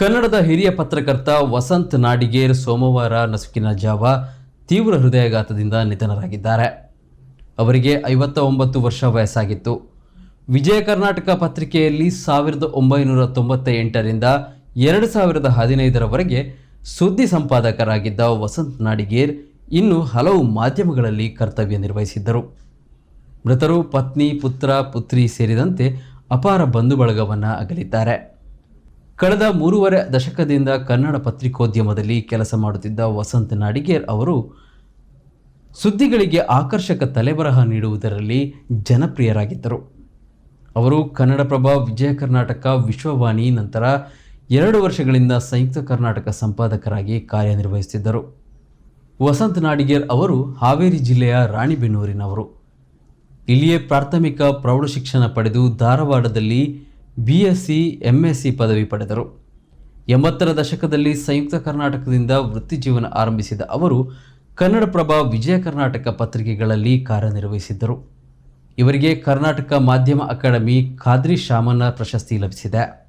ಕನ್ನಡದ ಹಿರಿಯ ಪತ್ರಕರ್ತ ವಸಂತ್ ನಾಡಿಗೇರ್ ಸೋಮವಾರ ನಸುಕಿನ ಜಾವ ತೀವ್ರ ಹೃದಯಾಘಾತದಿಂದ ನಿಧನರಾಗಿದ್ದಾರೆ. ಅವರಿಗೆ ಐವತ್ತ ಒಂಬತ್ತು ವರ್ಷ ವಯಸ್ಸಾಗಿತ್ತು. ವಿಜಯ ಕರ್ನಾಟಕ ಪತ್ರಿಕೆಯಲ್ಲಿ ಸಾವಿರದ ಒಂಬೈನೂರ ತೊಂಬತ್ತ ಎಂಟರಿಂದ ಎರಡು ಸಾವಿರದ ಹದಿನೈದರವರೆಗೆ ಸುದ್ದಿ ಸಂಪಾದಕರಾಗಿದ್ದ ವಸಂತ್ ನಾಡಿಗೇರ್ ಇನ್ನು ಹಲವು ಮಾಧ್ಯಮಗಳಲ್ಲಿ ಕರ್ತವ್ಯ ನಿರ್ವಹಿಸಿದ್ದರು. ಮೃತರು ಪತ್ನಿ, ಪುತ್ರ, ಪುತ್ರಿ ಸೇರಿದಂತೆ ಅಪಾರ ಬಂಧು ಬಳಗವನ್ನು ಅಗಲಿದ್ದಾರೆ. ಕಳೆದ ಮೂರುವರೆ ದಶಕದಿಂದ ಕನ್ನಡ ಪತ್ರಿಕೋದ್ಯಮದಲ್ಲಿ ಕೆಲಸ ಮಾಡುತ್ತಿದ್ದ ವಸಂತ ನಾಡಿಗೇರ್ ಅವರು ಸುದ್ದಿಗಳಿಗೆ ಆಕರ್ಷಕ ತಲೆಬರಹ ನೀಡುವುದರಲ್ಲಿ ಜನಪ್ರಿಯರಾಗಿದ್ದರು. ಅವರು ಕನ್ನಡಪ್ರಭ ವಿಜಯ ಕರ್ನಾಟಕ, ವಿಶ್ವವಾಣಿ ನಂತರ ಎರಡು ವರ್ಷಗಳಿಂದ ಸಂಯುಕ್ತ ಕರ್ನಾಟಕ ಸಂಪಾದಕರಾಗಿ ಕಾರ್ಯನಿರ್ವಹಿಸುತ್ತಿದ್ದರು. ವಸಂತ ನಾಡಿಗೇರ್ ಅವರು ಹಾವೇರಿ ಜಿಲ್ಲೆಯ ರಾಣಿಬೆನ್ನೂರಿನವರು. ಇಲ್ಲಿಯೇ ಪ್ರಾಥಮಿಕ ಪ್ರೌಢಶಿಕ್ಷಣ ಪಡೆದು ಧಾರವಾಡದಲ್ಲಿ B S C M S C ಪದವಿ ಪಡೆದರು. ಎಂಬತ್ತರ ದಶಕದಲ್ಲಿ ಸಂಯುಕ್ತ ಕರ್ನಾಟಕದಿಂದ ವೃತ್ತಿ ಜೀವನ ಆರಂಭಿಸಿದ ಅವರು ಕನ್ನಡಪ್ರಭ ವಿಜಯ ಕರ್ನಾಟಕ ಪತ್ರಿಕೆಗಳಲ್ಲಿ ಕಾರ್ಯನಿರ್ವಹಿಸಿದ್ದರು. ಇವರಿಗೆ ಕರ್ನಾಟಕ ಮಾಧ್ಯಮ ಅಕಾಡೆಮಿ ಖಾದ್ರಿ ಶಾಮನ ಪ್ರಶಸ್ತಿ ಲಭಿಸಿದೆ.